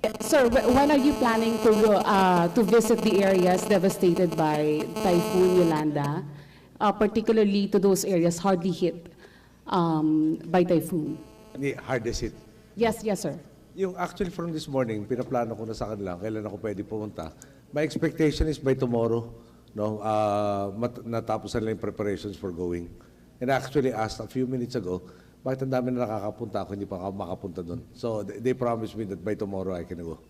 Sir, wh- when are you planning to, uh, to visit the areas devastated by Typhoon Yolanda, uh, particularly to those areas hardly hit um, by typhoon? Ni hardest hit. Yes, yes, sir. Yung actually from this morning, pinaplano ko na sa kanila kailan ako pwede pumunta. My expectation is by tomorrow, no, uh, mat- natapos na nila yung preparations for going. And I actually asked a few minutes ago, bakit ang dami na nakakapunta ako, hindi pa ako makapunta doon. So they, promised me that by tomorrow I can go.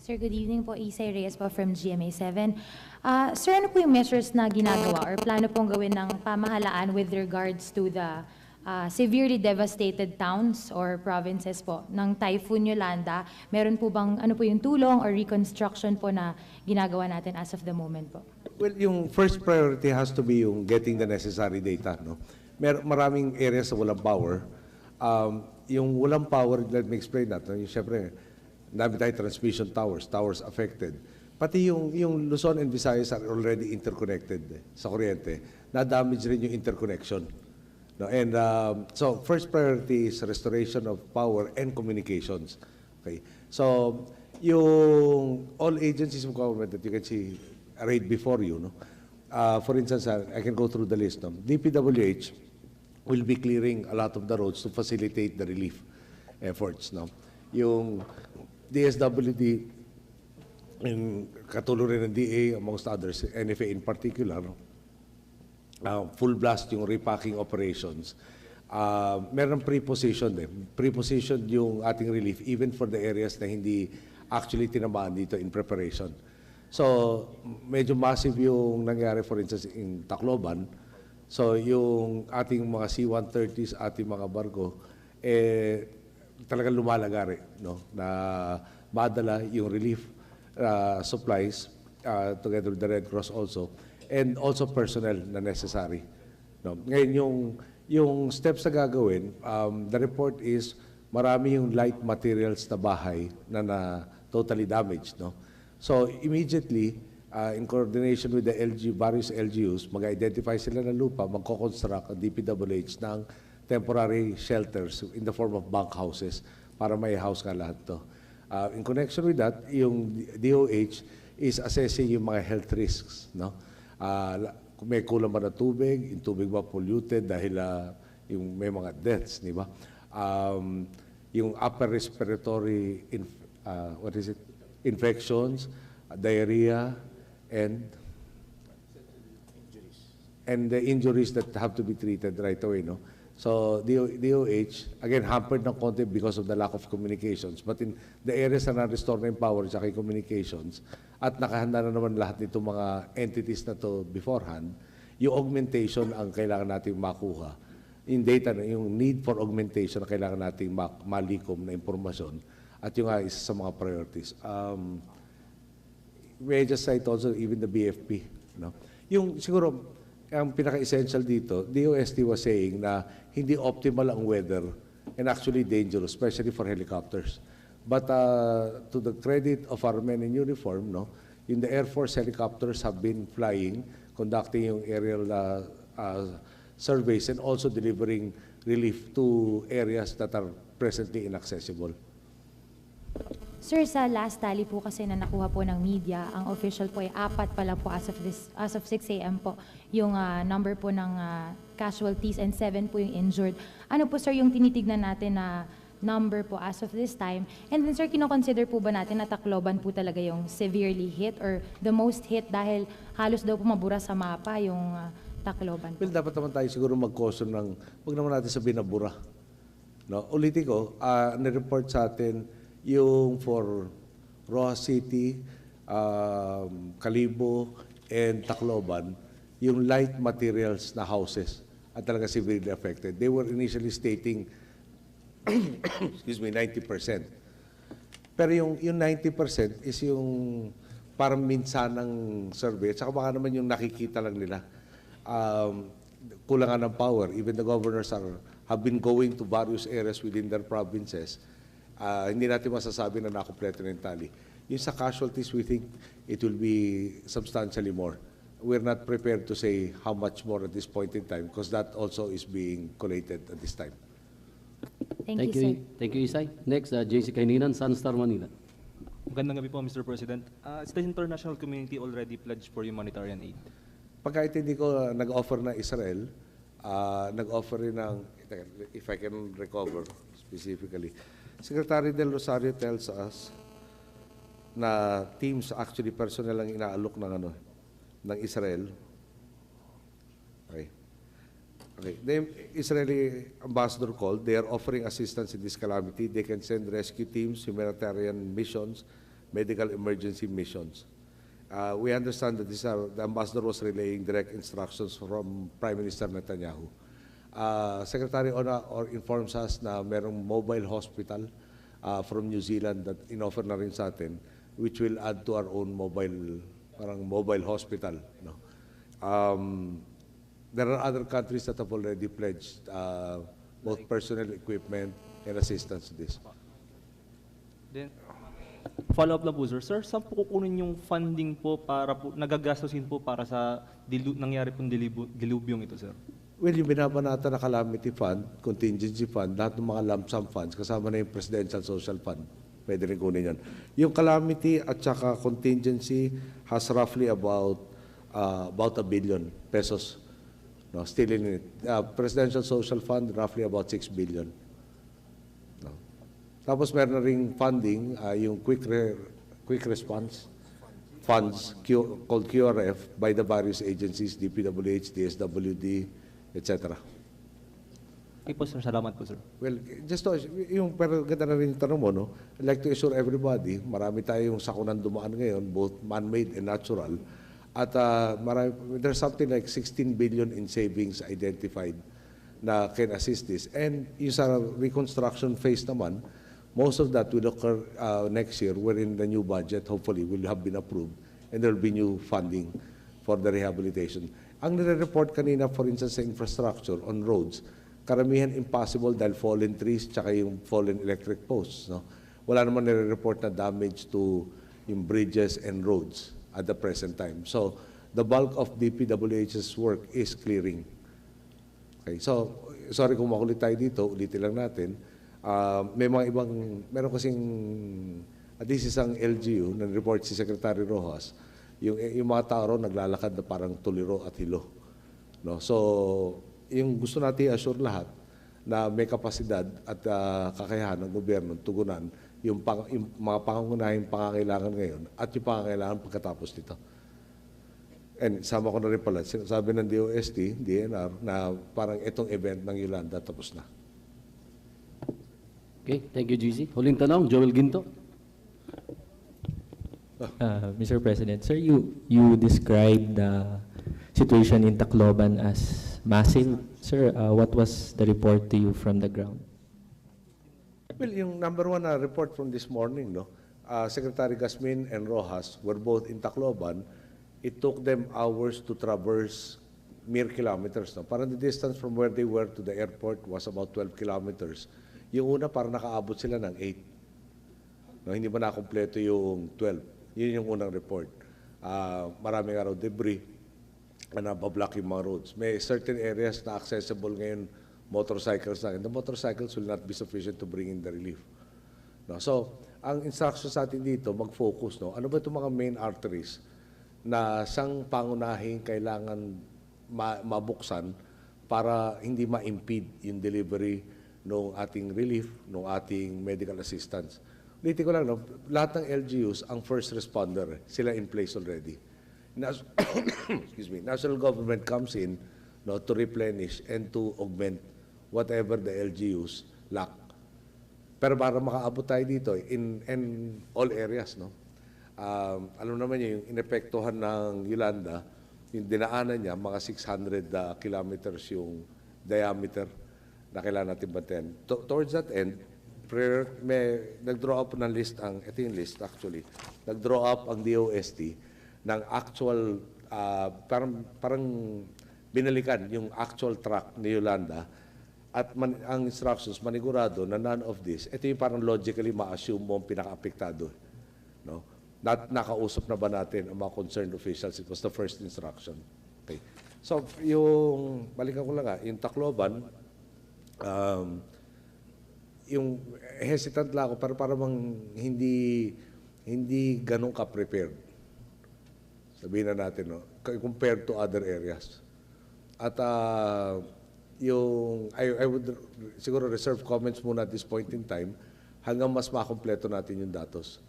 Sir, good evening po. Isay Reyes po from GMA7. Ah, sir, ano po yung measures na ginagawa or plano pong gawin ng pamahalaan with regards to the ah, severely devastated towns or provinces po ng Typhoon Yolanda? Meron po bang ano po yung tulong or reconstruction po na ginagawa natin as of the moment po? Well, yung first priority has to be yung getting the necessary data. No? Mer maraming areas na walang power. Um, yung walang power, let me explain that. No? Yung, syempre, dami tayo transmission towers, towers affected. Pati yung, yung Luzon and Visayas are already interconnected eh, sa kuryente. Na-damage rin yung interconnection. No? And um, so, first priority is restoration of power and communications. Okay. So, yung all agencies of government that you can see arrayed before you, no? Uh, for instance, uh, I can go through the list. No? DPWH will be clearing a lot of the roads to facilitate the relief efforts. No? Yung DSWD, in katulong rin ng DA amongst others, NFA in particular, uh, full blast yung repacking operations. Uh, meron pre-position din. Pre-position yung ating relief even for the areas na hindi actually tinamaan dito in preparation. So, medyo massive yung nangyari for instance in Tacloban. So, yung ating mga C-130s, ating mga barko, eh, talagang lumalagari, no? Na madala yung relief uh, supplies uh, together with the Red Cross also and also personnel na necessary. No? Ngayon, yung, yung steps na gagawin, um, the report is marami yung light materials na bahay na, na totally damaged. No? So immediately, uh, in coordination with the LG, various LGUs, mag-identify sila ng lupa, magko-construct ang DPWH ng temporary shelters in the form of bunk houses para may house ka lahat to. Uh, in connection with that, yung DOH is assessing yung mga health risks. No? Uh, may kulang ba na tubig, yung tubig ba polluted dahil uh, yung may mga deaths, di ba? Um, yung upper respiratory, uh, what is it? Infections, diarrhea, and and the injuries that have to be treated right away, no? So, DO, DOH, again, hampered ng konti because of the lack of communications. But in the areas na na-restore na yung power at communications, at nakahanda na naman lahat nitong mga entities na to beforehand, yung augmentation ang kailangan nating makuha. Yung data, na- yung need for augmentation ang kailangan nating ma- malikom na impormasyon. At yung nga isa sa mga priorities. Um, may just cite also even the BFP. No? Yung siguro, ang pinaka-essential dito, DOST was saying na hindi optimal ang weather and actually dangerous, especially for helicopters. But uh, to the credit of our men in uniform, no, in the Air Force helicopters have been flying, conducting yung aerial uh, uh, surveys and also delivering relief to areas that are presently inaccessible. Sir, sa last tally po kasi na nakuha po ng media, ang official po ay apat pa lang po as of, this, as of 6 a.m. po yung ah, number po ng ah, casualties and 7 po yung injured. Ano po sir yung tinitignan natin na number po as of this time? And then sir, kinoconsider po ba natin na Tacloban po talaga yung severely hit or the most hit dahil halos daw po mabura sa mapa yung ah, Tacloban? Well, dapat naman tayo siguro mag-caution ng, huwag naman natin sabihin na bura. No? Ulitin ko, uh, nireport sa atin yung for Rojas City, um, Calibo, and Tacloban, yung light materials na houses at talaga severely affected. They were initially stating, excuse me, 90%. Pero yung, yung 90% is yung parang minsanang survey. Saka baka naman yung nakikita lang nila. Um, kulangan ng power. Even the governors are, have been going to various areas within their provinces. Uh, hindi natin masasabi na nakompleto na yung tally. Yung sa casualties, we think it will be substantially more. We're not prepared to say how much more at this point in time because that also is being collated at this time. Thank, you, sir. Thank you, Isay. Next, uh, JC Kaininan, Sunstar Manila. Magandang gabi po, Mr. President. Uh, is the international community already pledged for humanitarian aid? Pagkaintindi ko, uh, nag-offer na Israel, uh, nag-offer rin ng, if I can recover specifically, Secretary Del Rosario tells us na teams actually personnel ang inaalok ng ano ng Israel. Okay. Okay. The Israeli ambassador called. They are offering assistance in this calamity. They can send rescue teams, humanitarian missions, medical emergency missions. Uh, we understand that this, uh, the ambassador was relaying direct instructions from Prime Minister Netanyahu. Uh, Secretary Ona or informs us na merong mobile hospital uh, from New Zealand that inoffer na rin sa atin, which will add to our own mobile, parang mobile hospital. No? Um, there are other countries that have already pledged uh, both personnel equipment and assistance to this. Then, follow-up lang po, sir. Sir, saan po kukunin yung funding po para po, nagagastusin po para sa dilu, nangyari pong dilubyong ito, sir? Well, yung binabanata na calamity fund, contingency fund, lahat ng mga lump sum funds, kasama na yung presidential social fund. Pwede rin kunin yan. Yung calamity at saka contingency has roughly about uh, about a billion pesos. No, still in it. Uh, presidential social fund, roughly about 6 billion. No. Tapos meron na ring funding, uh, yung quick re- quick response funds Q, called QRF by the various agencies, DPWH, DSWD, etc. Okay po, sir. Salamat po, sir. Well, just to, yung pero ganda na rin yung tanong mo, no? I'd like to assure everybody, marami tayong sakunan dumaan ngayon, both man-made and natural. At uh, marami, there's something like 16 billion in savings identified na can assist this. And yung sa reconstruction phase naman, most of that will occur uh, next year wherein the new budget hopefully will have been approved and there will be new funding for the rehabilitation. Ang nire-report kanina, for instance, sa infrastructure on roads, karamihan impossible dahil fallen trees tsaka yung fallen electric posts. No? Wala naman nire-report na damage to yung bridges and roads at the present time. So, the bulk of DPWH's work is clearing. Okay, so, sorry kung makulit tayo dito, ulitin lang natin. Ah, may mga ibang, meron kasing, at least isang LGU, na report si Secretary Rojas, yung, yung mga tao raw naglalakad na parang tuliro at hilo. No? So, yung gusto natin i-assure lahat na may kapasidad at ah, kakayahan ng gobyerno tugunan yung, pang, yung mga pangunahing pangangailangan ngayon at yung pangangailangan pagkatapos nito. And sama ko na rin pala, sabi ng DOST, DNR, na parang itong event ng Yolanda tapos na. Okay, thank you, GC. Huling tanong, Joel Ginto. Uh, Mr. President, sir, you you described the situation in Tacloban as massive. Sir, uh, what was the report to you from the ground? Well, yung number one na report from this morning, no, uh, Secretary Gasmin and Rojas were both in Tacloban. It took them hours to traverse mere kilometers. No? Parang the distance from where they were to the airport was about 12 kilometers. Yung una, parang nakaabot sila ng 8. No, hindi ba nakompleto yung 12? Yun yung unang report. Uh, maraming araw debris na nabablock yung mga roads. May certain areas na accessible ngayon motorcycles na. And the motorcycles will not be sufficient to bring in the relief. No? So, ang instruction sa atin dito, mag-focus. No? Ano ba itong mga main arteries na sang pangunahing kailangan ma- mabuksan para hindi ma-impede yung delivery ng ating relief, ng ating medical assistance. Ulitin ko lang, no? lahat ng LGUs, ang first responder, sila in place already. Nas- excuse me, national government comes in no, to replenish and to augment whatever the LGUs lack. Pero para makaabot tayo dito, in, in all areas, no? Um, alam naman niyo, yung inepektuhan ng Yolanda, yung dinaanan niya, mga 600 uh, kilometers yung diameter na kailangan natin bantayan. To- towards that end, prayer, may nag-draw up ng list ang, ito yung list actually, nag-draw up ang DOST ng actual, ah, parang, parang binalikan yung actual track ni Yolanda at man, ang instructions manigurado na none of this, ito yung parang logically ma-assume mo ang pinaka-apektado. No? Not, nakausap na ba natin ang mga concerned officials? It was the first instruction. Okay. So, yung, balikan ko lang nga, yung Tacloban, um, yung hesitant lang ako, pero parang hindi, hindi ganun ka-prepared. Sabihin na natin, no? compared to other areas. At ah, yung, I, I would siguro reserve comments muna at this point in time hanggang mas makompleto natin yung datos.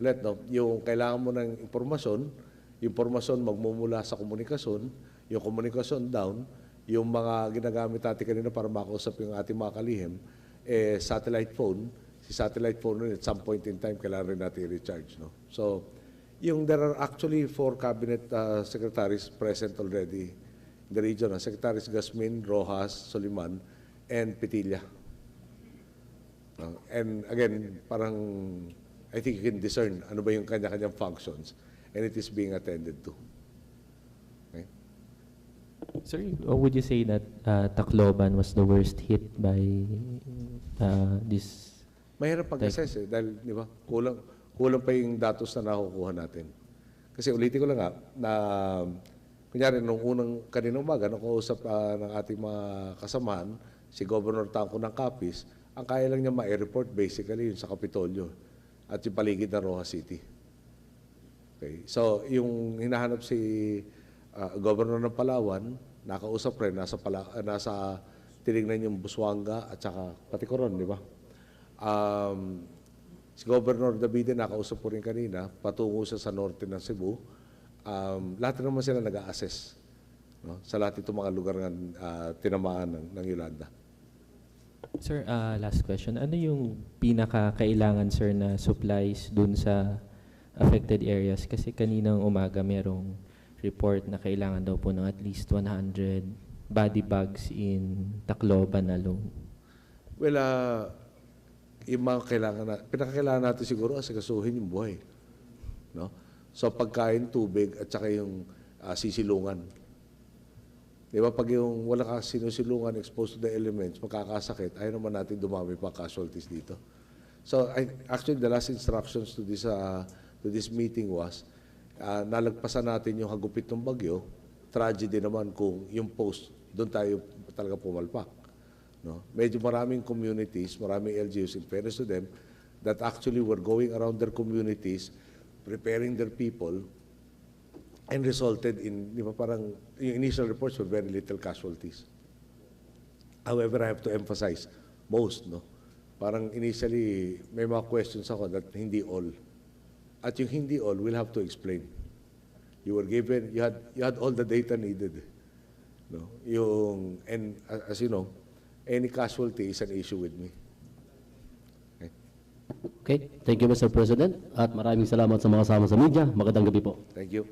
Let no, yung kailangan mo ng impormasyon, impormasyon magmumula sa komunikasyon, yung komunikasyon down, yung mga ginagamit natin kanina para makausap yung ating mga kalihim, eh, satellite phone, si satellite phone at some point in time kailangan rin natin i-recharge. No? So, yung there are actually four cabinet uh, secretaries present already in the region. Uh, Secretaries Gasmin, Rojas, Soliman, and Petilla. Uh, and again, parang I think you can discern ano ba yung kanya-kanyang functions and it is being attended to. Sir, uh, would you say that uh, Tacloban was the worst hit by uh, this? Mahirap pag-assess eh, dahil, di ba, kulang, kulang pa yung datos na nakukuha natin. Kasi ulitin ko lang nga, na, kunyari, nung unang kaninang umaga, nakuusap ah, ng ating mga kasamahan, si Governor Tanco ng Capiz, ang kaya lang niya ma-report basically yun sa Kapitolyo at yung paligid ng Rojas City. Okay. So, yung hinahanap si ah, Governor ng Palawan, nakausap rin, nasa, pala, nasa tinignan yung Buswanga at saka pati Coron, di ba? Um, si Governor Davide, nakausap ko rin kanina, patungo siya sa norte ng Cebu. Um, lahat naman sila nag-a-assess no? sa lahat itong mga lugar ng ah, tinamaan ng, ng Yolanda. Sir, uh, last question. Ano yung pinaka-kailangan, sir, na supplies dun sa affected areas? Kasi kaninang umaga merong report na kailangan daw po ng at least 100 body bags in Tacloban alone. Well, ah, yung mga kailangan na, pinakakailangan natin siguro asikasuhin yung buhay. No? So pagkain, tubig, at saka yung ah, sisilungan. Di ba, pag yung wala ka sinusilungan, exposed to the elements, magkakasakit, ayaw naman natin dumami pa casualties dito. So, I, actually, the last instructions to this, uh, to this meeting was, uh, nalagpasan natin yung hagupit ng bagyo, tragedy naman kung yung post, doon tayo talaga pumalpak. No? Medyo maraming communities, maraming LGUs, in fairness to them, that actually were going around their communities, preparing their people, and resulted in, di ba parang, yung initial reports were very little casualties. However, I have to emphasize, most, no? Parang initially, may mga questions ako that hindi all. At yung hindi all, we'll have to explain. You were given, you had, you had all the data needed. No? Yung, and as you know, any casualty is an issue with me. Okay? Okay, thank you Mr. President at maraming salamat sa mga kasama sa media. Magandang gabi po. Thank you.